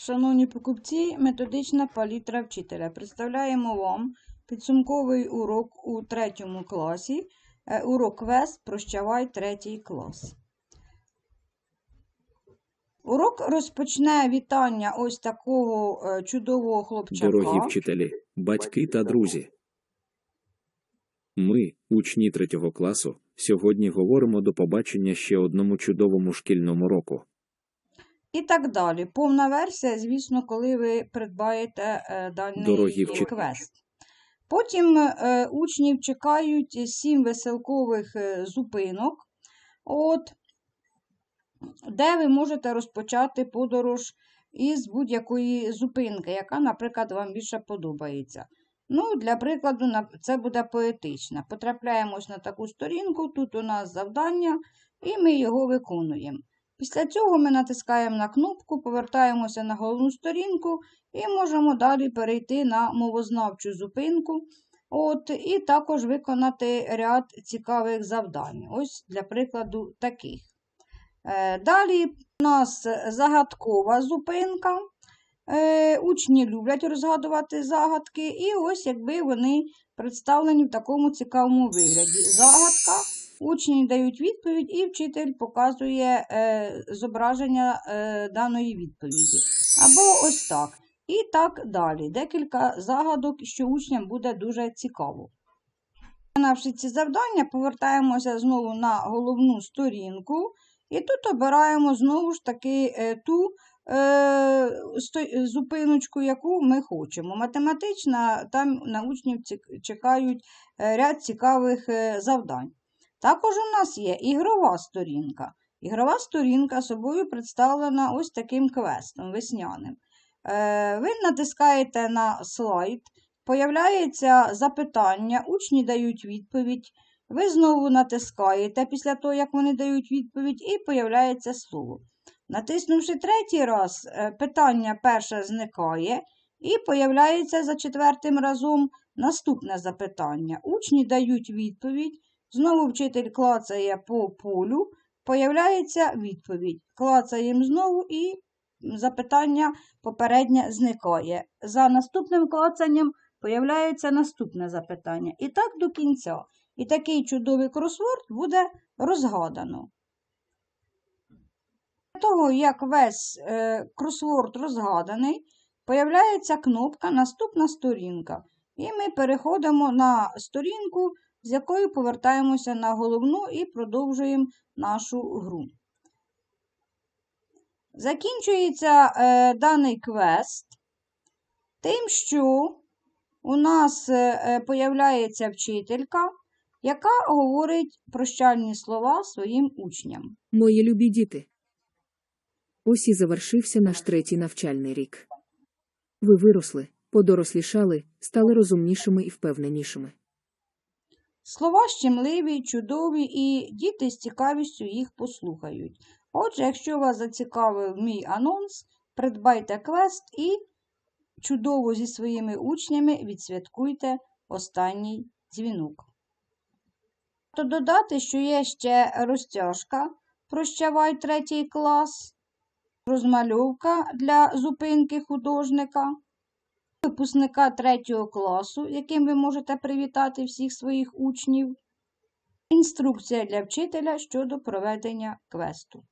Шановні покупці, методична палітра вчителя. Представляємо вам підсумковий урок у третьому класі. Е, Урок ВЕС Прощавай третій клас. Урок розпочне вітання ось такого е, чудового хлопчака. Дорогі вчителі, батьки та друзі. Ми, учні третього класу, сьогодні говоримо до побачення ще одному чудовому шкільному року. І так далі. Повна версія, звісно, коли ви придбаєте е, даний Дорогі е, квест. Потім е, учнів чекають сім веселкових е, зупинок, от, де ви можете розпочати подорож із будь-якої зупинки, яка, наприклад, вам більше подобається. Ну, Для прикладу, це буде поетична. Потрапляємось на таку сторінку, тут у нас завдання, і ми його виконуємо. Після цього ми натискаємо на кнопку, повертаємося на головну сторінку і можемо далі перейти на мовознавчу зупинку. От, і також виконати ряд цікавих завдань. Ось для прикладу таких. Е, Далі у нас загадкова зупинка. Е, Учні люблять розгадувати загадки, і ось якби вони представлені в такому цікавому вигляді. Загадка, учні дають відповідь, і вчитель показує е, зображення е, даної відповіді. Або ось так. І так далі. Декілька загадок, що учням буде дуже цікаво. Виконавши ці завдання, повертаємося знову на головну сторінку. І тут обираємо знову ж таки е, ту е, зупиночку, яку ми хочемо. Математична, там на учнів чекають е, ряд цікавих е, завдань. Також у нас є ігрова сторінка. Ігрова сторінка собою представлена ось таким квестом весняним. Е, Ви натискаєте на слайд, появляється запитання, учні дають відповідь. Ви знову натискаєте після того, як вони дають відповідь, і появляється слово. Натиснувши третій раз, е, питання перше зникає, і появляється за четвертим разом наступне запитання. Учні дають відповідь, знову вчитель клацає по полю, появляється відповідь. Клацаємо знову і запитання попереднє зникає. За наступним клацанням появляється наступне запитання. І так до кінця. І такий чудовий кросворд буде розгадано. Для того, як весь е, кросворд розгаданий, появляється кнопка Наступна сторінка. І ми переходимо на сторінку, з якою повертаємося на головну і продовжуємо нашу гру. Закінчується е, даний квест тим, що у нас е, е, появляється вчителька, яка говорить прощальні слова своїм учням. Мої любі діти. Ось і завершився наш третій навчальний рік. Ви виросли, подорослішали, стали розумнішими і впевненішими. Слова щемливі, чудові, і діти з цікавістю їх послухають. Отже, якщо вас зацікавив мій анонс, придбайте квест і чудово зі своїми учнями відсвяткуйте останній дзвінок. То додати, що є ще розтяжка Прощавай третій клас, розмальовка для зупинки художника, випускника третього класу, яким ви можете привітати всіх своїх учнів, інструкція для вчителя щодо проведення квесту.